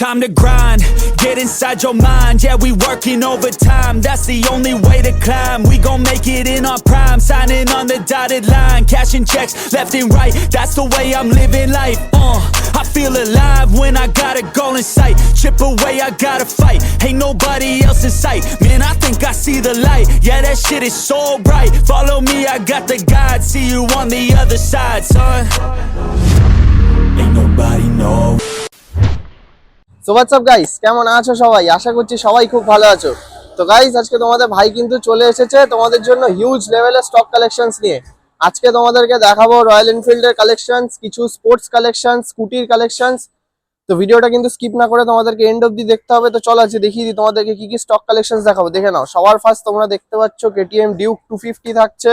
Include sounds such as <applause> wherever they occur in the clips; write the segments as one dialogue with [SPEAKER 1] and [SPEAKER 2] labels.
[SPEAKER 1] Time to grind, get inside your mind. Yeah, we working overtime. That's the only way to climb. We gon' make it in our prime. Signing on the dotted line, cashing checks left and right. That's the way I'm living life. Uh, I feel alive when I got a goal in sight. Chip away, I gotta fight. Ain't nobody else in sight. Man, I think I see the light. Yeah, that shit is so bright. Follow me, I got the guide. See you on the other side, son. Ain't nobody know.
[SPEAKER 2] So guys কেমন আছো সবাই? আশা করছি সবাই খুব ভালো আছো। তো guys আজকে তোমাদের ভাই কিন্তু চলে এসেছে তোমাদের জন্য হিউজ লেভেলের স্টক কালেকশনস নিয়ে। আজকে তোমাদেরকে দেখাবো রয়্যাল এনফিল্ডের কালেকশনস কিছু স্পোর্টস কালেকশন স্কুটির কালেকশনস তো ভিডিওটা কিন্তু স্কিপ না করে তোমাদেরকে এন্ড অব্দি দেখতে হবে। তো, চলো আজকে দেখিয়ে দিই তোমাদেরকে কি কি স্টক কালেকশনস দেখাবো। দেখে নাও। সবার ফার্স্ট তোমরা দেখতে পাচ্ছ কেটিএম ডিউক টু ফিফটি থাকছে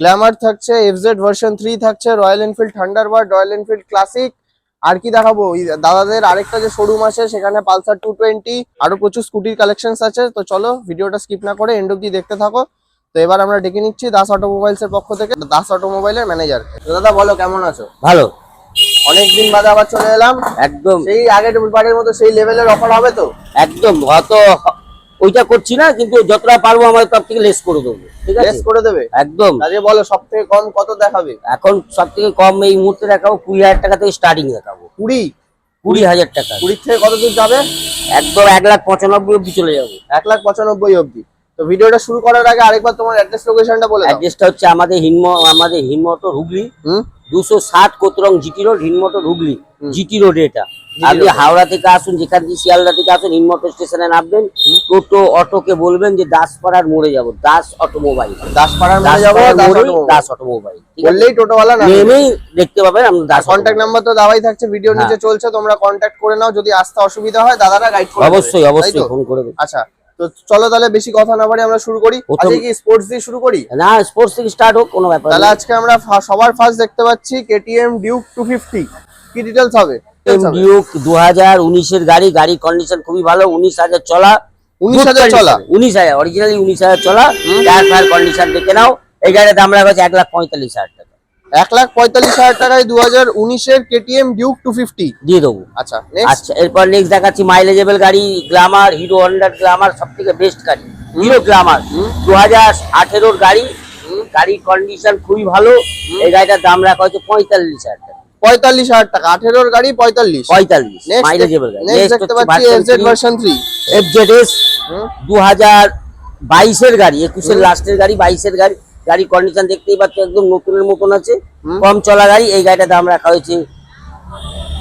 [SPEAKER 2] গ্ল্যামার থাকছে এফজেড ভার্সন থ্রি থাকছে Royal Enfield Thunderbird Royal Enfield Classic আর কি দেখাবো? দাদাদের আরেকটা যে শোরুম আছে সেখানে পালসার টু টোয়েন্টি আরও প্রচুর স্কুটির কালেকশন আছে। তো চলো ভিডিওটা স্কিপ না করে এন্ড অব্দি দেখতে থাকো। তো এবার আমরা ডেকে নিচ্ছি দাস অটোমোবাইলস এর পক্ষ থেকে দাস অটোমোবাইলের ম্যানেজার দাদা বলো কেমন আছো?
[SPEAKER 3] ভালো।
[SPEAKER 2] অনেকদিন বাদে আবার চলে এলাম।
[SPEAKER 3] একদম।
[SPEAKER 2] সেই আগের বারের মতো সেই লেভেলের অফার হবে তো?
[SPEAKER 3] একদম হয়তো ওইটা করছি না কিন্তু যতটা পারব আমাদের তরফ থেকে লেস করে দেবো। ঠিক
[SPEAKER 2] লেস করে দেবে?
[SPEAKER 3] একদম।
[SPEAKER 2] বলো সব থেকে কম কত দেখাবে?
[SPEAKER 3] এখন সব থেকে কম এই মুহূর্তে দেখাবো কুড়ি হাজার টাকা থেকে স্টার্টিং দেখাবো।
[SPEAKER 2] কুড়ি?
[SPEAKER 3] কুড়ি হাজার টাকা।
[SPEAKER 2] থেকে কত দূর যাবে?
[SPEAKER 3] একদম এক লাখ পঁচানব্বই অব্দি চলে যাব।
[SPEAKER 2] এক লাখ পঁচানব্বই অব্দি তো ভিডিওটা শুরু করার আগে আরেকবার তোমার অ্যাড্রেস লোকেশনটা বলে
[SPEAKER 3] অ্যাড্রেসটা হচ্ছে আমাদের হিনম আমাদের হিনমটো হুগলি দুশো ষাট কোতরং জিটি রোড হিনমটো হুগলি জিটি রোড এটা। আপনি হাওড়া থেকে আসুন যেখান থেকে শিয়ালদা থেকে আসুন হিনমটো স্টেশনে নামবেন। টোটো অটোকে বলবেন যে দাসপাড়ার মোড়ে যাব। দাস অটোমোবাইল।
[SPEAKER 2] দাসপাড়ার মোড়ে যাব দাস অটোমোবাইল। বললেই টোটোওয়ালা না
[SPEAKER 3] নেমেই দেখতে পাবেন আমরা দাস
[SPEAKER 2] কন্ট্যাক্ট নাম্বার তো দাওয়াই থাকছে ভিডিও নিচে
[SPEAKER 3] হ্যাঁ।
[SPEAKER 2] চলছে তোমরা কন্ট্যাক্ট করে নাও যদি আসতে অসুবিধা হয় দাদারা গাইড করে
[SPEAKER 3] অবশ্যই অবশ্যই ফোন করে দেবো।
[SPEAKER 2] আচ্ছা তো চলো তাহলে বেশি কথা না বাড়ি আমরা শুরু করি। আজকে কি স্পোর্টস দিয়ে শুরু করি?
[SPEAKER 3] না স্পোর্টস থেকে স্টার্ট হোক কোনো ব্যাপার
[SPEAKER 2] তাহলে আজকে আমরা সবার ফার্স্ট দেখতে পাচ্ছি কেটিএম ডিউক টু ফিফটি কি ডিটেলস হবে?
[SPEAKER 3] ডিউক দু হাজার উনিশের গাড়ি গাড়ি কন্ডিশন খুবই ভালো উনিশ হাজার চলা।
[SPEAKER 2] 19,000 চলা?
[SPEAKER 3] উনিশ হাজার অরিজিনালি উনিশ হাজার চলা। টায়ার ফায়ার কন্ডিশন দেখে নাও। এই গাড়ির দাম রাখা হচ্ছে এক লাখ পঁয়তাল্লিশ হাজার টাকা।
[SPEAKER 2] এক লাখ পঁয়তাল্লিশ হাজার টাকায় দু হাজার উনিশের কেটিএম ডিউক টু ফিফটি
[SPEAKER 3] দিয়ে দেবো।
[SPEAKER 2] আচ্ছা
[SPEAKER 3] আচ্ছা এরপর নেক্সট দেখাচ্ছি মাইলেজেবল গাড়ি গ্লামার হিরো হন্ডার গ্লামার সব থেকে বেস্ট গাড়ি হিরো গ্লামার দু হাজার আঠেরোর গাড়ি। গাড়ির কন্ডিশন খুবই ভালো। এই গাড়িটার দাম রাখা হচ্ছে পঁয়তাল্লিশ হাজার টাকা।
[SPEAKER 2] পঁয়তাল্লিশ হাজার টাকা। আঠেরোর গাড়ি পঁয়তাল্লিশ।
[SPEAKER 3] পঁয়তাল্লিশ
[SPEAKER 2] দেখতে পাচ্ছি এফজেড ভার্সন থ্রি
[SPEAKER 3] এফজেডএস দু হাজার বাইশের গাড়ি একুশের লাস্টের গাড়ি বাইশের গাড়ি। গাড়ি কন্ডিশন দেখতেই পাচ্ছ একদম নতুনের মতন আছে। কম চলা গাড়ি এই গাড়িটার দাম রাখা হয়েছে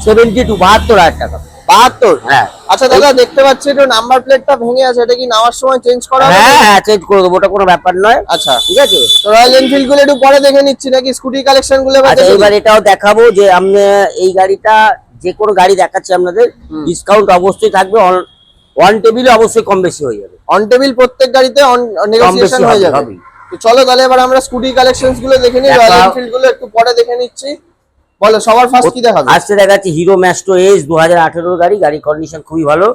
[SPEAKER 3] সেভেন্টি টু বাহাত্তর হাজার টাকা।
[SPEAKER 2] বাহাত্তর
[SPEAKER 3] হ্যাঁ।
[SPEAKER 2] আচ্ছা দাদা দেখতে পাচ্ছি একটু নাম্বার প্লেটটা ভেঙে আছে এটা কি নেওয়ার সময় চেঞ্জ করা
[SPEAKER 3] হ্যাঁ হ্যাঁ চেঞ্জ করে দেবো ওটা কোনো ব্যাপার নয়।
[SPEAKER 2] আচ্ছা।
[SPEAKER 3] ঠিক আছে?
[SPEAKER 2] তো রয়্যাল এনফিল্ডগুলো একটু পরে দেখে নিচ্ছি নাকি স্কুটি কালেকশনগুলো
[SPEAKER 3] আচ্ছা এবার এটাও দেখাবো যে আমি এই গাড়িটা যে কোনো গাড়ি দেখাচ্ছি আপনাদের ডিসকাউন্ট অবশ্যই থাকবে ওয়ান টেবিলে অবশ্যই কম বেশি হয়ে যাবে।
[SPEAKER 2] অন টেবিল প্রত্যেক গাড়িতে নেগোসিয়েশন
[SPEAKER 3] বেশি
[SPEAKER 2] হয়ে যাবে। তো চলো তাহলে এবার আমরা স্কুটি কালেকশনসগুলো দেখে নিই রয়্যাল এনফিল্ডগুলো একটু পরে দেখে নিচ্ছি। বলো সবার ফার্স্ট কি দেখাবে?
[SPEAKER 3] আজকে দেখাচ্ছি হিরো ম্যাস্টো এস 2018 গাড়ি গাড়ি কন্ডিশন খুবই ভালো।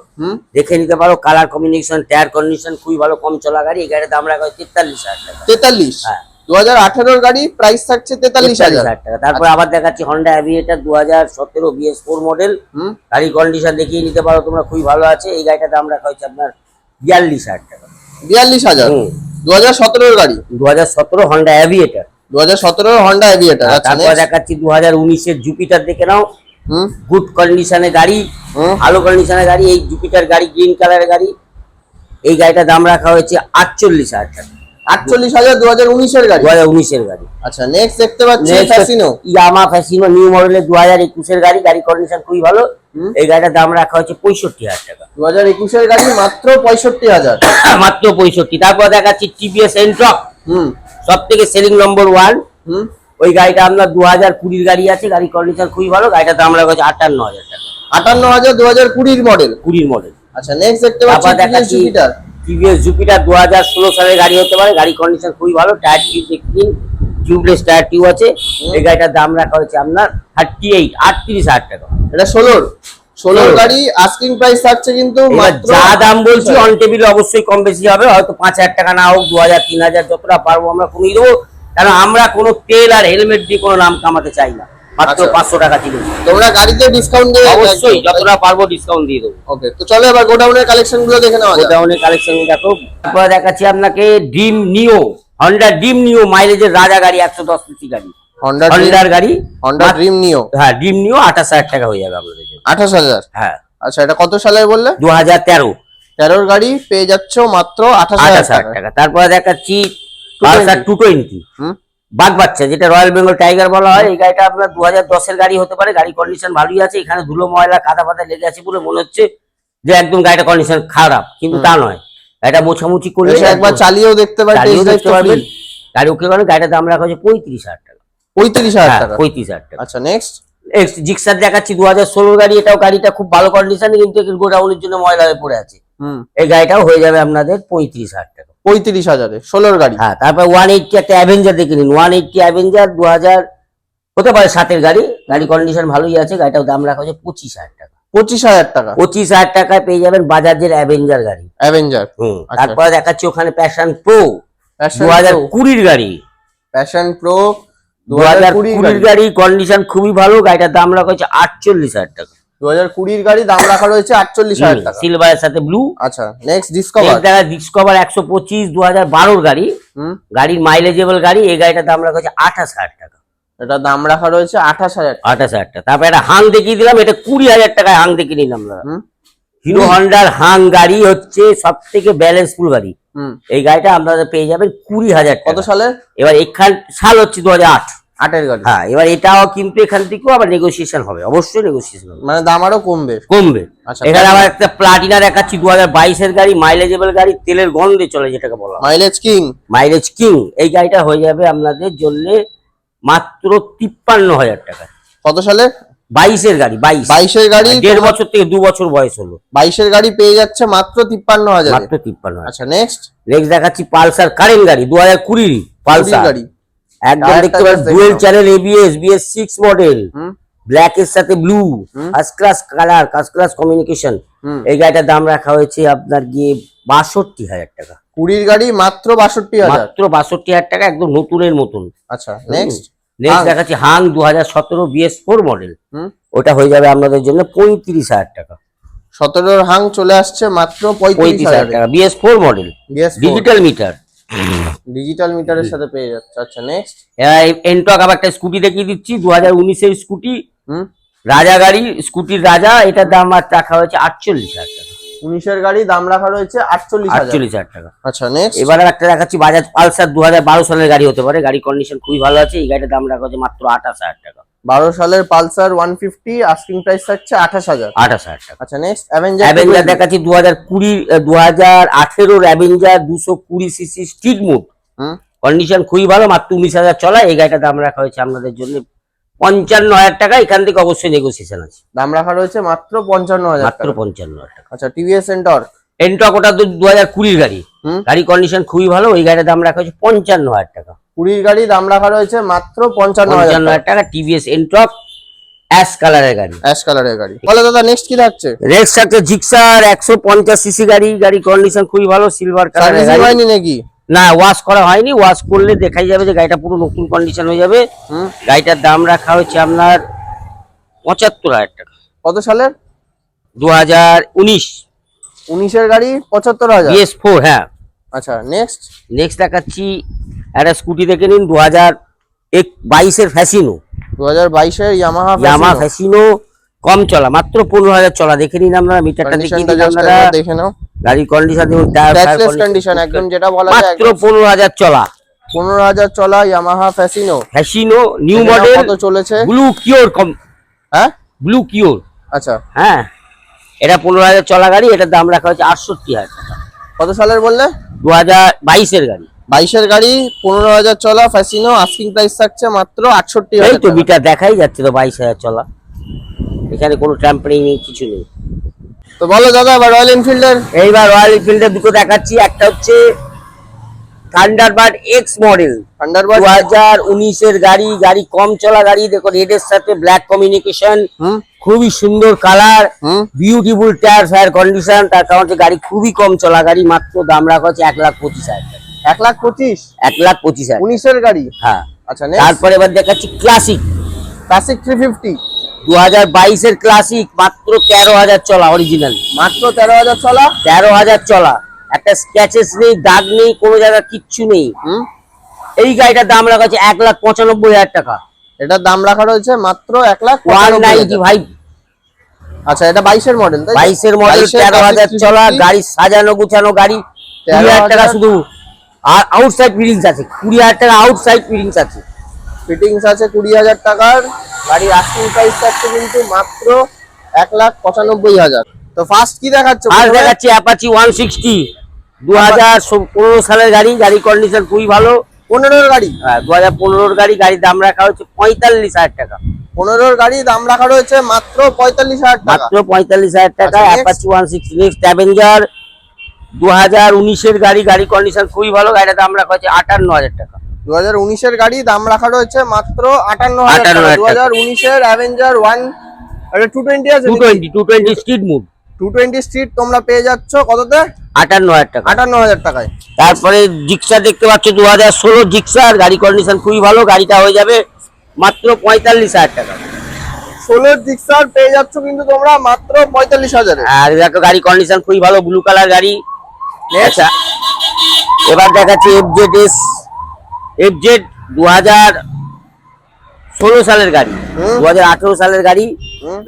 [SPEAKER 3] দেখে নিতে পারো কালার কম্বিনেশন টায়ার কন্ডিশন খুবই ভালো কম চলা গাড়ি। এই গাড়ির দাম রাখা হয় 43000 টাকা।
[SPEAKER 2] 43
[SPEAKER 3] হ্যাঁ।
[SPEAKER 2] 2018 গাড়ি প্রাইস থাকছে
[SPEAKER 3] 43000 টাকা। তারপর আবার দেখাচ্ছি Honda Aviator 2017 BS4 মডেল গাড়ি কন্ডিশন দেখিয়ে নিতে পারো তোমরা খুবই ভালো আছে। এই গাড়িটার দাম রাখা হয়েছে আপনার 42000 টাকা।
[SPEAKER 2] 42000 2017 এর গাড়ি?
[SPEAKER 3] 2017
[SPEAKER 2] Honda Aviator 2017 হন্ডা এভিয়েটার
[SPEAKER 3] তারপর দেখাচ্ছি 2019 এর জুপিটার দেখে নাও। গুড কন্ডিশনে গাড়ি ভালো কন্ডিশনে গাড়ি এই জুপিটার গাড়ি গ্রিন কালারের গাড়ি। এই গাড়িটার দাম রাখা হয়েছে আটচল্লিশ হাজার টাকা।
[SPEAKER 2] আটচল্লিশ হাজার উনিশের গাড়ি?
[SPEAKER 3] দু হাজার উনিশের গাড়ি।
[SPEAKER 2] আচ্ছা নেক্সট দেখতে পাচ্ছি
[SPEAKER 3] নিউ মডেলের দু হাজার একুশের গাড়ি কন্ডিশন খুবই ভালো। এই গাড়িটার দাম রাখা হয়েছে পঁয়ষট্টি হাজার টাকা।
[SPEAKER 2] একুশের গাড়ি মাত্র পঁয়ষট্টি হাজার।
[SPEAKER 3] মাত্র পঁয়ষট্টি। তারপর দেখাচ্ছি টিভিএস এন্ট্রক
[SPEAKER 2] হুম।
[SPEAKER 3] সব থেকে সেলিং নম্বর ওয়ান ওই গাড়িটা আপনার দু হাজার কুড়ির গাড়ি আছে গাড়ি কন্ডিশন খুবই ভালো গাড়িটার দাম রাখা হয়েছে আটান্ন হাজার টাকা।
[SPEAKER 2] আটান্ন হাজার দু হাজার কুড়ির মডেল
[SPEAKER 3] কুড়ির মডেল
[SPEAKER 2] আচ্ছা নেক্সট দেখতে পাচ্ছি জুপিটার
[SPEAKER 3] টিভিএস জুপিটার দু হাজার ষোলো সালের গাড়ি হতে পারে গাড়ি কন্ডিশন খুবই ভালো টায়ার টিউব দেখছেন টিউবলেস টায়ার টিউব আছে এই গাড়িটার দাম রাখা হয়েছে আপনার থার্টি এইট আটত্রিশ হাজার টাকা।
[SPEAKER 2] এটা ষোলোর? ষোলোর। গাড়ি আস্কিং প্রাইস থাকছে কিন্তু
[SPEAKER 3] যা দাম বলছি অন টেবিলে অবশ্যই কম বেশি হবে হয়তো পাঁচ হাজার টাকা না হোক দু হাজার তিন হাজার যতটা পারব আমরা কমিয়ে দেবো। কারণ আমরা কোনো তেল আর হেলমেট দিয়ে কোনো নাম কামাতে চাই না। মাত্র
[SPEAKER 2] আচ্ছা।
[SPEAKER 3] পাঁচশো টাকা কিলো
[SPEAKER 2] তোমরা গাড়িতে ডিসকাউন্ট দিয়ে
[SPEAKER 3] অবশ্যই যতটা পারব ডিসকাউন্ট দিয়ে দেবো।
[SPEAKER 2] ওকে তো চলো এবার গোডাউনের কালেকশনগুলো দেখে নেওয়া যাক।
[SPEAKER 3] গোডাউনের কালেকশন দেখো। তারপরে দেখাচ্ছি আপনাকে ডিম নিও হন্ডা ডিম নিও মাইলেজের রাজা গাড়ি একশো দশ সিসি গাড়ি। হন্ডার গাড়ি
[SPEAKER 2] হন্ডা ড্রিম নিও।
[SPEAKER 3] হ্যাঁ ডিম নিও আঠাশ হাজার টাকা হয়ে যাবে আপনাদের।
[SPEAKER 2] আঠাশ হাজার।
[SPEAKER 3] হ্যাঁ।
[SPEAKER 2] আচ্ছা এটা কত সালে বললে?
[SPEAKER 3] দু হাজার তেরো।
[SPEAKER 2] তেরোর গাড়ি পেয়ে যাচ্ছ মাত্র আঠাশ হাজার টাকা।
[SPEAKER 3] তারপরে দেখাচ্ছি পালসার টু টোয়েন্টি বাঘ বাচ্চা যেটা রয়্যাল বেঙ্গল টাইগার বলা হয় এই গাড়িটা আপনার দু হাজার দশের গাড়ি হতে পারে। গাড়ি কন্ডিশন ভালোই আছে। এখানে ধুলো ময়লা কাদা ফাদা লেগে আছে বলে মনে হচ্ছে যে একদম গাড়িটা কন্ডিশন খারাপ। কিন্তু তা নয়। এটা মোছামুছি করলে
[SPEAKER 2] একবার চালিয়েও দেখতে
[SPEAKER 3] পারবেন গাড়ি ওকে করে গাড়িটার দাম রাখা হচ্ছে পঁয়ত্রিশ হাজার টাকা।
[SPEAKER 2] পঁয়ত্রিশ হাজার
[SPEAKER 3] হ্যাঁ
[SPEAKER 2] টাকা।
[SPEAKER 3] পঁয়ত্রিশ হাজার টাকা।
[SPEAKER 2] আচ্ছা নেক্সট
[SPEAKER 3] জিক্সার দেখাচ্ছি দু হাজার ষোলোর গাড়ি এটাও গাড়িটা খুব ভালো কন্ডিশনে কিন্তু গোডাউনের জন্য ময়লা হয়ে পড়ে আছে।
[SPEAKER 2] হুম।
[SPEAKER 3] এই গাড়িটাও হয়ে যাবে আপনাদের পঁয়ত্রিশ হাজার টাকা।
[SPEAKER 2] পঁয়ত্রিশ হাজারে ষোলোর গাড়ি।
[SPEAKER 3] হ্যাঁ তারপর ওয়ান এইটটি একটা অ্যাভেঞ্জার দেখে নিন। ওয়ান এইটটি অ্যাভেঞ্জার দু হাজার হতে পারে সাতের গাড়ি। গাড়ি কন্ডিশন ভালোই আছে গাড়িটাও দাম রাখা হচ্ছে পঁচিশ হাজার টাকা।
[SPEAKER 2] পঁচিশ হাজার টাকা।
[SPEAKER 3] পঁচিশ হাজার টাকায় পেয়ে যাবেন বাজাজের অ্যাভেঞ্জার গাড়ি।
[SPEAKER 2] অ্যাভেঞ্জার
[SPEAKER 3] হুম
[SPEAKER 2] আচ্ছা।
[SPEAKER 3] তারপরে দেখাচ্ছি ওখানে প্যাশন প্রো দু হাজার কুড়ির গাড়ি।
[SPEAKER 2] প্যাশন প্রো
[SPEAKER 3] দু হাজার কুড়ির গাড়ি। কন্ডিশন খুবই ভালো গাড়িটার দাম রাখা হচ্ছে আটচল্লিশ হাজার টাকা।
[SPEAKER 2] দু হাজার কুড়ির গাড়ি দাম রাখা রয়েছে আটচল্লিশ হাজার টাকা।
[SPEAKER 3] সিলভারের সাথে ব্লু
[SPEAKER 2] আচ্ছা নেক্সট ডিসকভার
[SPEAKER 3] দেখা ডিসকভার একশো পঁচিশ দু হাজার বারোর গাড়ি। গাড়ির মাইলেজেবল গাড়ি এই গাড়িটার দাম রাখা হচ্ছে আঠাশ হাজার টাকা।
[SPEAKER 2] এটা দাম রাখা রয়েছে আঠাশ হাজার
[SPEAKER 3] আঠাশ হাজার টাকা। তারপর একটা হাং দেখিয়ে দিলাম এটা কুড়ি হাজার টাকায় হাং দেখিয়ে নিলাম আমরা। হিরো হন্ডার হাং গাড়ি হচ্ছে সব থেকে ব্যালেন্সফুল গাড়ি। এই গাড়িটা আপনারা পেয়ে যাবেন কুড়ি হাজার
[SPEAKER 2] কত সালে?
[SPEAKER 3] এবার এখান সাল হচ্ছে দু হাজার আট।
[SPEAKER 2] আটের গাড়ি।
[SPEAKER 3] হ্যাঁ এবার এটাও কিন্তু এখান থেকেও আবার নেগোসিয়েশন হবে অবশ্যই নেগোসিয়েশন হবে।
[SPEAKER 2] মানে দাম আরও কমবে।
[SPEAKER 3] কমবে।
[SPEAKER 2] আচ্ছা,
[SPEAKER 3] এখানে আবার একটা প্লাটিনা দেখাচ্ছি দু হাজার বাইশের গাড়ি মাইলেজেবল গাড়ি তেলের গন্ধে চলে যেটাকে বলা
[SPEAKER 2] মাইলেজ কিং
[SPEAKER 3] মাইলেজ কিং এই গাড়িটা হয়ে যাবে আপনাদের জন্য মাত্র তিপ্পান্ন হাজার টাকা।
[SPEAKER 2] কত সালে?
[SPEAKER 3] বাইশের গাড়ি বাইশ।
[SPEAKER 2] বাইশের গাড়ি
[SPEAKER 3] দেড় বছর থেকে দু বছর বয়স হলো।
[SPEAKER 2] বাইশের গাড়ি পেয়ে যাচ্ছে মাত্র তিপ্পান্ন হাজার।
[SPEAKER 3] মাত্র তিপ্পান্ন
[SPEAKER 2] আচ্ছা নেক্সট
[SPEAKER 3] নেক্সট দেখাচ্ছি পালসার কারেন্ট গাড়ি দু হাজার কুড়ি পালসার
[SPEAKER 2] গাড়ি।
[SPEAKER 3] একদম
[SPEAKER 2] আর
[SPEAKER 3] দেখতে
[SPEAKER 2] একটা
[SPEAKER 3] পারেন
[SPEAKER 2] just
[SPEAKER 3] dual channel ABS BS six model black এর সাথে ব্লু
[SPEAKER 2] হুম।
[SPEAKER 3] First class colour first class communication এই গাড়িটার দাম রাখা হয়েছে আপনার গিয়ে বাষট্টি হাজার টাকা।
[SPEAKER 2] কুড়ির গাড়ি মাত্র বাষট্টি হাজার।
[SPEAKER 3] মাত্র বাষট্টি হাজার টাকা একদম নতুনের মতন।
[SPEAKER 2] আচ্ছা নেক্সট
[SPEAKER 3] নেক্সট
[SPEAKER 2] হাং।
[SPEAKER 3] দেখাচ্ছি হাং দু হাজার সতেরো বিএস ফোর মডেল ওটা হয়ে যাবে আপনাদের জন্য পঁয়ত্রিশ হাজার টাকা।
[SPEAKER 2] সতেরোর হাং চলে আসছে মাত্র পঁয়ত্রিশ
[SPEAKER 3] হাজার টাকা। BS four model digital meter
[SPEAKER 2] digital মিটারের সাথে পেয়ে যাচ্ছে। আচ্ছা নেক্সট
[SPEAKER 3] এনটক আবার একটা স্কুটি দেখিয়ে দিচ্ছি দু হাজার উনিশের স্কুটি
[SPEAKER 2] হুম।
[SPEAKER 3] রাজা গাড়ি স্কুটির রাজা এটার দাম আর রাখা হয়েছে আটচল্লিশ হাজার টাকা।
[SPEAKER 2] উনিশের গাড়ি দাম রাখা রয়েছে আটচল্লিশ
[SPEAKER 3] আটচল্লিশ হাজার টাকা।
[SPEAKER 2] আচ্ছা নেক্সট
[SPEAKER 3] এবার একটা দেখাচ্ছি বাজাজ পালসার দু হাজার বারো সালের গাড়ি হতে পারে। গাড়ি কন্ডিশন খুবই ভালো আছে এই গাড়িটার দাম রাখা হচ্ছে মাত্র আঠাশ হাজার টাকা।
[SPEAKER 2] বারো সালের Pulsar one fifty asking price থাকছে আঠাশ হাজার।
[SPEAKER 3] আঠাশ হাজার টাকা।
[SPEAKER 2] আচ্ছা নেক্সট অ্যাভেঞ্জার
[SPEAKER 3] অ্যাভেঞ্জার দেখাচ্ছি দু হাজার কুড়ি দু হাজার আঠেরোর অ্যাভেঞ্জার দুশো কুড়ি সিসি স্ট্রিট মুড
[SPEAKER 2] হুম।
[SPEAKER 3] কন্ডিশন খুবই ভালো মাত্র উনিশ হাজার চলা এই গাড়িটার দাম রাখা হয়েছে আপনাদের জন্য পঞ্চান্ন হাজার টাকা এখান থেকে অবশ্যই নেগোসিয়েশন আছে।
[SPEAKER 2] দাম রাখা রয়েছে মাত্র পঞ্চান্ন হাজার
[SPEAKER 3] মাত্র পঞ্চান্ন হাজার টাকা।
[SPEAKER 2] আচ্ছা টিভিএস এন্টর
[SPEAKER 3] এনটক ওটা দু হাজার কুড়ির গাড়ি। গাড়ি কন্ডিশন খুবই ভালো ওই গাড়িটার দাম রাখা হয়েছে পঞ্চান্ন হাজার টাকা।
[SPEAKER 2] কুড়ির গাড়ি দাম রাখা রয়েছে মাত্র পঞ্চান্ন হাজার
[SPEAKER 3] টাকা। টিভিএস এনটক অ্যাশ কালারের গাড়ি।
[SPEAKER 2] অ্যাশ কালারের গাড়ি। বলো দাদা নেক্সট কি থাকছে?
[SPEAKER 3] জিক্সার একশো পঞ্চাশ সিসি গাড়ি গাড়ি কন্ডিশন খুবই ভালো সিলভার কালারের গাড়ি।
[SPEAKER 2] নাকি?
[SPEAKER 3] না ওয়াশ করা হয়নি ওয়াশ করলে দেখাই যাবে যে গাড়িটা পুরো নতুন কন্ডিশন হয়ে যাবে। গাড়িটার দাম রাখা হয়েছে আপনার পঁচাত্তর হাজার টাকা।
[SPEAKER 2] কত সালের?
[SPEAKER 3] দু হাজার উনিশ।
[SPEAKER 2] উনিশের গাড়ি পঁচাত্তর হাজার?
[SPEAKER 3] বিএস ফোর হ্যাঁ।
[SPEAKER 2] আচ্ছা নেক্সট
[SPEAKER 3] নেক্সট দেখাচ্ছি একটা স্কুটি দেখে নিন দু হাজার এক বাইশের ফ্যাসিনো
[SPEAKER 2] দু হাজার বাইশের ইয়ামাহা
[SPEAKER 3] ইয়ামা ফ্যাসিনো কম চলা মাত্র পনেরো হাজার চলা। দেখে নিন আপনারা মিটারটা দেখিয়ে
[SPEAKER 2] কন্ডিশনটা
[SPEAKER 3] দিন আপনারা।
[SPEAKER 2] দেখে নাও।
[SPEAKER 3] গাড়ির কন্ডিশন দেখুন টায়ার
[SPEAKER 2] কন্ডিশন একদম যেটা বলা যায়
[SPEAKER 3] মাত্র পনেরো হাজার চলা।
[SPEAKER 2] পনেরো হাজার চলা Yamaha Fascino
[SPEAKER 3] Fascino new model
[SPEAKER 2] কত চলেছে?
[SPEAKER 3] ব্লু কিওর কম
[SPEAKER 2] হ্যাঁ?
[SPEAKER 3] ব্লু কিওর
[SPEAKER 2] আচ্ছা।
[SPEAKER 3] হ্যাঁ। এটা পনেরো হাজার চলা গাড়ি এটার দাম রাখা আটষট্টি হাজার টাকা।
[SPEAKER 2] কত সালের বললে?
[SPEAKER 3] দু হাজার বাইশের গাড়ি।
[SPEAKER 2] বাইশের গাড়ি পনেরো হাজার চলা ফ্যাসিনো আস্কিং প্রাইস থাকছে মাত্র আটষট্টি
[SPEAKER 3] এই তো। মিটার দেখাই যাচ্ছে তো বাইশ হাজার চলা। এখানে কোনো ট্যাম্পারিং নেই কিছু নেই।
[SPEAKER 2] তো বলো দাদা এবার রয়্যাল এনফিল্ডের
[SPEAKER 3] এইবার রয়্যাল এনফিল্ডের দুটো দেখাচ্ছি। একটা হচ্ছে থান্ডারবার্ড এক্স মডেল
[SPEAKER 2] থান্ডারবার্ড
[SPEAKER 3] দু হাজার উনিশের গাড়ি গাড়ি কম চলা গাড়ি দেখো রেডের সাথে ব্ল্যাক কমিউনিকেশন খুবই সুন্দর colour beautiful tyre fire condition তার কারণ হচ্ছে গাড়ি খুবই কম চলা গাড়ি মাত্র দাম রাখা হচ্ছে এক লাখ পঁচিশ হাজার
[SPEAKER 2] এক লাখ পঁচিশ?
[SPEAKER 3] এক লাখ পঁচিশ হাজার।
[SPEAKER 2] উনিশের গাড়ি?
[SPEAKER 3] হ্যাঁ।
[SPEAKER 2] আচ্ছা
[SPEAKER 3] তারপরে এবার দেখাচ্ছি ক্লাসিক
[SPEAKER 2] ক্লাসিক থ্রি ফিফটি
[SPEAKER 3] দু হাজার বাইশের ক্লাসিক মাত্র তেরো হাজার চলা অরিজিনাল
[SPEAKER 2] মাত্র তেরো হাজার চলা?
[SPEAKER 3] তেরো হাজার চলা। একটা স্ক্যাচেস নেই দাগ নেই কোনো জায়গায় কিচ্ছু নেই। এই গাড়িটার দাম রাখা আছে এক লাখ পঁচানব্বই হাজার টাকা।
[SPEAKER 2] এটার দাম রাখা রয়েছে মাত্র এক লাখ
[SPEAKER 3] ওয়ান নাইনটি। ফাইভ
[SPEAKER 2] আচ্ছা এটা বাইশের মডেল?
[SPEAKER 3] বাইশের মডেল
[SPEAKER 2] 22 এর
[SPEAKER 3] তেরো হাজার চলা
[SPEAKER 2] 350
[SPEAKER 3] গাড়ি সাজানো গুছানো গাড়ি কুড়ি হাজার টাকা শুধু। আর আউটসাইড ফিটিংস আছে কুড়ি হাজার টাকা আউটসাইড ফিটিংস আছে।
[SPEAKER 2] ফিটিংস আছে কুড়ি হাজার টাকার। গাড়ির আস্কিং প্রাইস থাকছে কিন্তু মাত্র এক লাখ পঁচানব্বই হাজার। তো ফার্স্ট কি দেখাচ্ছে
[SPEAKER 3] আর দেখাচ্ছি অ্যাপাচি ওয়ান সিক্সটি দু হাজার পনেরো সালের গাড়ি গাড়ি কন্ডিশন খুবই ভালো।
[SPEAKER 2] পনেরোর গাড়ি?
[SPEAKER 3] হ্যাঁ দু হাজার পনেরোর গাড়ি গাড়ির দাম রাখা হচ্ছে পঁয়তাল্লিশ হাজার টাকা।
[SPEAKER 2] পনেরোর গাড়ি দাম রাখা রয়েছে মাত্র পঁয়তাল্লিশ হাজার টাকা।
[SPEAKER 3] মাত্র পঁয়তাল্লিশ হাজার টাকা Apache one sixty next Avenger দু হাজার উনিশের গাড়ি গাড়ি কন্ডিশন খুবই ভালো গাড়িটার দাম রাখা হচ্ছে আটান্ন হাজার টাকা।
[SPEAKER 2] দু হাজার উনিশের গাড়ি দাম রাখা রয়েছে মাত্র আটান্ন হাজার
[SPEAKER 3] 58,000
[SPEAKER 2] টাকা।
[SPEAKER 3] টাকা।
[SPEAKER 2] দু হাজার উনিশের অ্যাভেঞ্জার ওয়ান টু টোয়েন্টি আছে
[SPEAKER 3] two twenty two twenty street mood
[SPEAKER 2] two twenty street তোমরা পেয়ে যাচ্ছ কততে?
[SPEAKER 3] আটান্ন হাজার টাকা।
[SPEAKER 2] আটান্ন হাজার টাকায়।
[SPEAKER 3] তারপরে জিক্সার দেখতে পাচ্ছ দু হাজার ষোলো জিক্সার গাড়ি কন্ডিশন খুবই ভালো গাড়িটা হয়ে যাবে মাত্র পঁয়তাল্লিশ হাজার টাকা।
[SPEAKER 2] ষোলোর জিক্সার পেয়ে যাচ্ছ কিন্তু তোমরা মাত্র পঁয়তাল্লিশ হাজারে।
[SPEAKER 3] আর দেখো গাড়ি কন্ডিশন খুবই ভালো ব্লু কালার গাড়ি। আচ্ছা এবার দেখাচ্ছি F Z S F Z দু হাজার ষোলো সালের গাড়ি। দু হাজার আঠেরো সালের গাড়ি।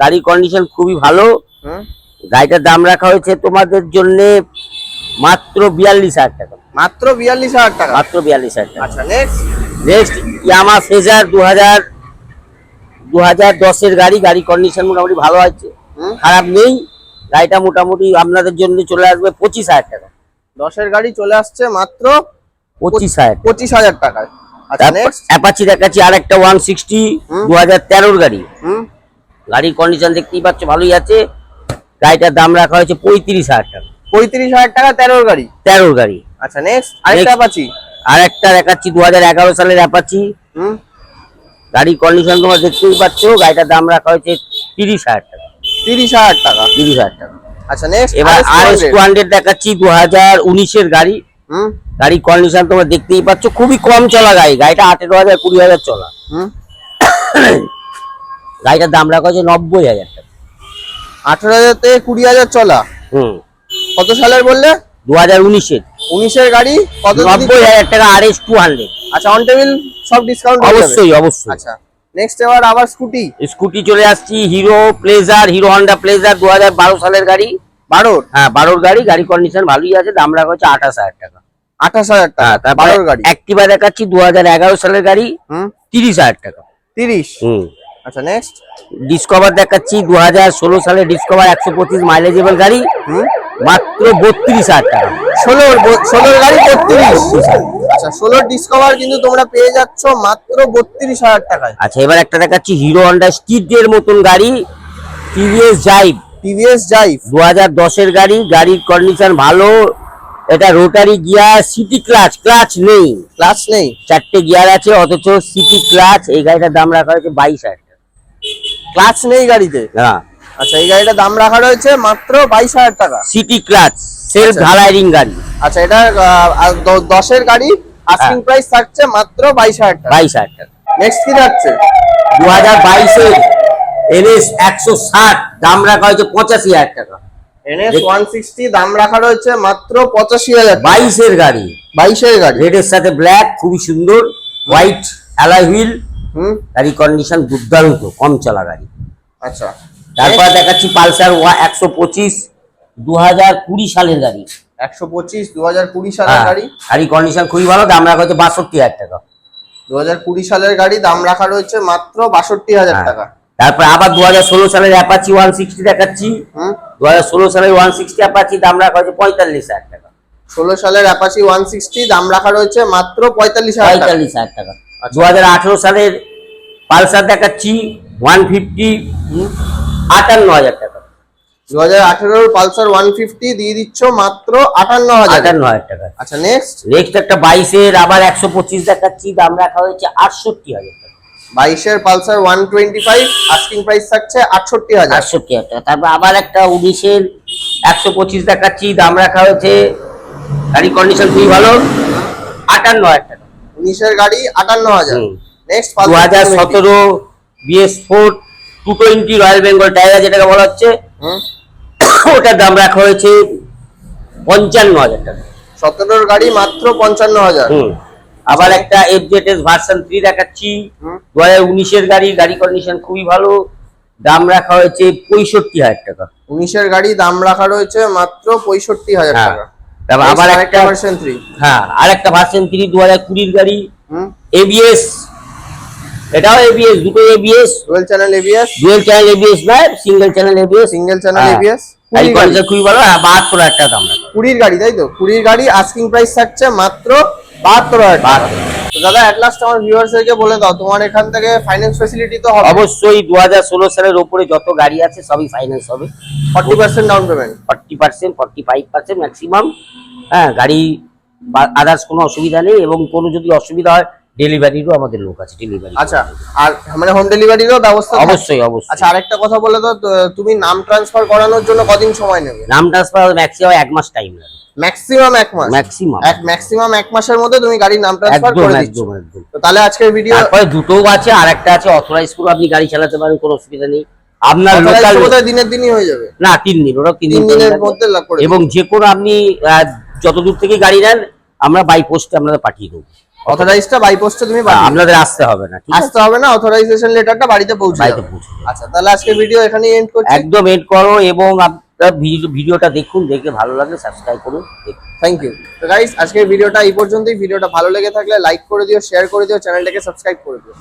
[SPEAKER 3] গাড়ির কন্ডিশন খুবই ভালো। গাড়িটার দাম রাখা হয়েছে তোমাদের জন্য মাত্র বিয়াল্লিশ হাজার টাকা।
[SPEAKER 2] মাত্র বিয়াল্লিশ হাজার টাকা?
[SPEAKER 3] মাত্র বিয়াল্লিশ হাজার টাকা।
[SPEAKER 2] আচ্ছা নেক্সট
[SPEAKER 3] নেক্সট ইয়ামা ফেজার দু হাজার দু হাজার দশের গাড়ি। গাড়ি কন্ডিশন মোটামুটি ভালো আছে। খারাপ নেই। গাড়িটা মোটামুটি আপনাদের জন্য চলে আসবে পঁচিশ হাজার টাকা।
[SPEAKER 2] দশের গাড়ি চলে আসছে মাত্র
[SPEAKER 3] পঁচিশ হাজার
[SPEAKER 2] পঁচিশ হাজার টাকায়।
[SPEAKER 3] অ্যাপাচি দেখাচ্ছি আর একটা ওয়ান সিক্সটি। দু হাজার তেরোর গাড়ি। গাড়ির কন্ডিশন দেখতেই পাচ্ছ ভালোই আছে। গাড়িটার দাম রাখা হয়েছে পঁয়ত্রিশ হাজার টাকা।
[SPEAKER 2] পঁয়ত্রিশ হাজার টাকা তেরোর গাড়ি।
[SPEAKER 3] তেরোর গাড়ি।
[SPEAKER 2] আচ্ছা নেক্সট আরেকটা. পাচ্ছি
[SPEAKER 3] আর একটা দেখাচ্ছি দু হাজার এগারো সালের অ্যাপাচি গাড়ির কন্ডিশন তোমরা দেখতেই পাচ্ছ গাড়িটার দাম রাখা হয়েছে তিরিশ হাজার টাকা।
[SPEAKER 2] তিরিশ হাজার টাকা।
[SPEAKER 3] তিরিশ হাজার টাকা।
[SPEAKER 2] আচ্ছা নেক্সট
[SPEAKER 3] এবার আর এস টু হান্ড্রেড দেখাচ্ছি দু হাজার উনিশের গাড়ি। গাড়ির কন্ডিশন তোমরা দেখতেই পাচ্ছ খুবই কম চলা গাড়ি। গাড়িটা আঠেরো হাজার কুড়ি হাজার চলা।
[SPEAKER 2] হুম? <coughs>
[SPEAKER 3] গাড়িটার দাম রাখা হচ্ছে নব্বই হাজার টাকা।
[SPEAKER 2] আঠেরো হাজার থেকে কুড়ি হাজার চলা।
[SPEAKER 3] হুম।
[SPEAKER 2] কত সালের বললে?
[SPEAKER 3] দু হাজার উনিশের।
[SPEAKER 2] উনিশের গাড়ি কত
[SPEAKER 3] নব্বই হাজার টাকা আর এস টু হান্ড্রেড।
[SPEAKER 2] আচ্ছা অন টেবিল সব ডিসকাউন্ট
[SPEAKER 3] অবশ্যই অবশ্যই।
[SPEAKER 2] আচ্ছা নেক্সট এবার আবার স্কুটি
[SPEAKER 3] স্কুটি চলে আসছি Hero Pleasure Hero Honda Pleasure দু হাজার বারো সালের গাড়ি।
[SPEAKER 2] বারোর?
[SPEAKER 3] হ্যাঁ বারোর গাড়ি গাড়ি কন্ডিশন ভালোই আছে দাম রাখা হচ্ছে আঠাশ হাজার টাকা।
[SPEAKER 2] আঠাশ হাজার টাকা
[SPEAKER 3] হ্যাঁ তারপরে
[SPEAKER 2] গাড়ি।
[SPEAKER 3] অ্যাক্টিভা দেখাচ্ছি দু হাজার এগারো সালের গাড়ি তিরিশ হাজার টাকা।
[SPEAKER 2] তিরিশ?
[SPEAKER 3] হুম।
[SPEAKER 2] আচ্ছা নেক্সট
[SPEAKER 3] ডিসকভার দেখাচ্ছি দু হাজার ষোলো সালের ডিসকভার একশো পঁচিশ মাইলেজেবল গাড়ি মাত্র বত্রিশ হাজার টাকা।
[SPEAKER 2] ষোলোর ব- ষোলোর গাড়ি বত্রিশ। আচ্ছা ষোলোর ডিসকভার কিন্তু তোমরা পেয়ে যাচ্ছ মাত্র বত্রিশ হাজার টাকায়।
[SPEAKER 3] আচ্ছা এবার একটা দেখাচ্ছি হিরো হন্ডা স্টিডের মতন গাড়ি টিভিএস জাইভ
[SPEAKER 2] টিভিএস যাই
[SPEAKER 3] দু হাজার দশের গাড়ি গাড়ির কন্ডিশন ভালো এটা rotary gear city clutch clutch নেই।
[SPEAKER 2] ক্লাচ নেই।
[SPEAKER 3] চারটে গিয়ার আছে অথচ সিটি ক্লাচ এই গাড়িটার দাম রাখা হয়েছে বাইশ হাজার
[SPEAKER 2] ক্লাচ নেই গাড়িতে?
[SPEAKER 3] হ্যাঁ।
[SPEAKER 2] আচ্ছা এই গাড়িটার দাম রাখা রয়েছে মাত্র বাইশ হাজার টাকা।
[SPEAKER 3] City clutch self. ঢালাইরিং গাড়ি।
[SPEAKER 2] আচ্ছা এটা দশের গাড়ি আস্কিং
[SPEAKER 3] হ্যাঁ।
[SPEAKER 2] প্রাইস থাকছে মাত্র বাইশ হাজার টাকা।
[SPEAKER 3] বাইশ হাজার টাকা।
[SPEAKER 2] নেক্সট কি যাচ্ছে?
[SPEAKER 3] দু হাজার বাইশের এনএস একশো ষাট দাম রাখা হয়েছে পঁচাশি হাজার টাকা।
[SPEAKER 2] এনএস ওয়ান সিক্সটি দাম রাখা রয়েছে মাত্র পঁচাশি হাজার
[SPEAKER 3] বাইশের গাড়ি।
[SPEAKER 2] বাইশের গাড়ি।
[SPEAKER 3] রেডের সাথে ব্ল্যাক খুবই সুন্দর হোয়াইট হুইল
[SPEAKER 2] হুম।
[SPEAKER 3] গাড়ি কন্ডিশন দুর্দান্ত কম চলা গাড়ি।
[SPEAKER 2] আচ্ছা।
[SPEAKER 3] তারপর দেখাচ্ছি পালসার ওয়া একশো পঁচিশ দু হাজার কুড়ি সালের গাড়ি।
[SPEAKER 2] একশো পঁচিশ দু হাজার কুড়ি সালের
[SPEAKER 3] হ্যাঁ,
[SPEAKER 2] গাড়ি।
[SPEAKER 3] গাড়ি কন্ডিশন খুবই ভালো দাম রাখা হচ্ছে বাষট্টি হাজার টাকা।
[SPEAKER 2] দু হাজার কুড়ি সালের গাড়ি দাম রাখা রয়েছে মাত্র বাষট্টি হাজার
[SPEAKER 3] হ্যাঁ।
[SPEAKER 2] টাকা।
[SPEAKER 3] তারপর আবার দু হাজার ষোলো সালের অ্যাপাচি ওয়ান সিক্সটি দেখাচ্ছি। দু হাজার ষোলো সালের ওয়ান সিক্সটি অ্যাপাচি দাম রাখা হয়েছে পঁয়তাল্লিশ হাজার টাকা।
[SPEAKER 2] ষোলো সালের অ্যাপাচি ওয়ান সিক্সটি দাম রাখা রয়েছে মাত্র পঁয়তাল্লিশ হাজার
[SPEAKER 3] পঁয়তাল্লিশ হাজার টাকা।
[SPEAKER 2] আচ্ছা।
[SPEAKER 3] দু হাজার আঠেরো সালের পালসার দেখাচ্ছি ওয়ান ফিফটি আটান্ন হাজার টাকা।
[SPEAKER 2] দু হাজার আঠেরোর পালসার ওয়ান ফিফটি দিয়ে দিচ্ছ মাত্র আটান্ন হাজার
[SPEAKER 3] আটান্ন হাজার টাকা।
[SPEAKER 2] আচ্ছা নেক্সট
[SPEAKER 3] নেক্সট একটা বাইশের আবার একশো পঁচিশ দেখাচ্ছি দাম রাখা হয়েছে আটষট্টি হাজার টাকা।
[SPEAKER 2] বাইশের Pulsar one twenty five asking price থাকছে আটষট্টি হাজার।
[SPEAKER 3] আটষট্টি হাজার তারপর আবার একটা উনিশের একশো পঁচিশ দেখাচ্ছি দাম রাখা হয়েছে গাড়ি কন্ডিশন খুবই ভালো আটান্ন হাজার টাকা।
[SPEAKER 2] উনিশের গাড়ি আটান্ন হাজার। নেক্সট
[SPEAKER 3] দু হাজার সতেরো BS four two twenty royal Bengal tiger যেটাকে বলা হচ্ছে ওটার দাম রাখা হয়েছে পঞ্চান্ন হাজার টাকা।
[SPEAKER 2] সতেরোর গাড়ি মাত্র পঞ্চান্ন হাজার।
[SPEAKER 3] আবার একটা F Z S version three দেখাচ্ছি।
[SPEAKER 2] হুম।
[SPEAKER 3] দু হাজার উনিশের গাড়ি গাড়ি কন্ডিশন খুবই ভালো। দাম রাখা হয়েছে পঁয়ষট্টি হাজার টাকা।
[SPEAKER 2] উনিশের গাড়ি দাম রাখা রয়েছে মাত্র পঁয়ষট্টি হাজার
[SPEAKER 3] হ্যাঁ।
[SPEAKER 2] টাকা।
[SPEAKER 3] তারপর আবার একটা
[SPEAKER 2] ভার্সন থ্রি
[SPEAKER 3] হ্যাঁ আর একটা ভার্সন থ্রি দু হাজার কুড়ির গাড়ি এবিএস এটাও এবিএস দুটো ABS
[SPEAKER 2] dual channel ABS
[SPEAKER 3] dual channel ABS নয় single channel ABS
[SPEAKER 2] single channel. ABS
[SPEAKER 3] খুবই ভালো হ্যাঁ বাহাত্তর হাজার টাকা দাম
[SPEAKER 2] কুড়ির গাড়ি তাই তো? কুড়ির গাড়ি আস্কিং প্রাইস থাকছে মাত্র বাহাত্তর হাজার দাদা অ্যাট লাস্ট আমার ভিউয়ার্সদেরকে বলে দাও তোমার এখান থেকে ফাইন্যান্স ফেসিলিটি তো হবে।
[SPEAKER 3] অবশ্যই দু হাজার ষোলো সালের ওপরে যত গাড়ি আছে সবই ফাইন্যান্স হবে।
[SPEAKER 2] Forty percent down payment
[SPEAKER 3] forty percent forty five percent maximum হ্যাঁ গাড়ি আদার্স কোনো অসুবিধা নেই এবং কোনো যদি অসুবিধা হয় ডেলিভারিরও আমাদের লোক আছে ডেলিভারি
[SPEAKER 2] আচ্ছা আর মানে হোম ডেলিভারিরও ব্যবস্থা
[SPEAKER 3] অবশ্যই অবশ্যই।
[SPEAKER 2] আচ্ছা আরেকটা কথা বলে দাও তো, তুমি নাম ট্রান্সফার করানোর জন্য কদিন সময় নেবে?
[SPEAKER 3] নাম ট্রান্সফার ম্যাক্সিমাম এক মাস টাইম লাগে।
[SPEAKER 2] ম্যাক্সিমাম এক মাস?
[SPEAKER 3] ম্যাক্সিমাম
[SPEAKER 2] এক ম্যাক্সিমাম এক মাসের মধ্যে তুমি গাড়ির নাম ট্রান্সফার করে দিচ্ছ। তো তাহলে আজকের ভিডিও
[SPEAKER 3] তারপরে দুটোও আছে আর একটা আছে অথরাইজ করে আপনি গাড়ি চালাতে পারেন কোনো অসুবিধা নেই। আপনার লোকাল
[SPEAKER 2] দিনের দিনই হয়ে যাবে।
[SPEAKER 3] না তিন দিন ওরা তিন
[SPEAKER 2] দিনের মধ্যে লাভ করে
[SPEAKER 3] এবং যে কোনো আপনি যত দূর থেকে গাড়ি নেন আমরা বাই পোস্টে আপনাদের পাঠিয়ে দেবো।
[SPEAKER 2] অথরাইজটা বাই পোস্টে তুমি
[SPEAKER 3] আপনাদের আসতে হবে না
[SPEAKER 2] আসতে হবে না অথরাইজেশন লেটারটা বাড়িতে পৌঁছে
[SPEAKER 3] বাড়িতে পৌঁছে
[SPEAKER 2] আচ্ছা তাহলে আজকে ভিডিও এখানেই এন্ড করছি।
[SPEAKER 3] একদম এড করো এবং আপনার ভিডিওটা দেখুন দেখে ভালো লাগলে সাবস্ক্রাইব করুন
[SPEAKER 2] থ্যাংক ইউ তো গাইস আজকের ভিডিওটা এই পর্যন্তই। ভিডিওটা ভালো লেগে থাকলে লাইক করে দিও শেয়ার করে দিও চ্যানেলটাকে সাবস্ক্রাইব করে দিও।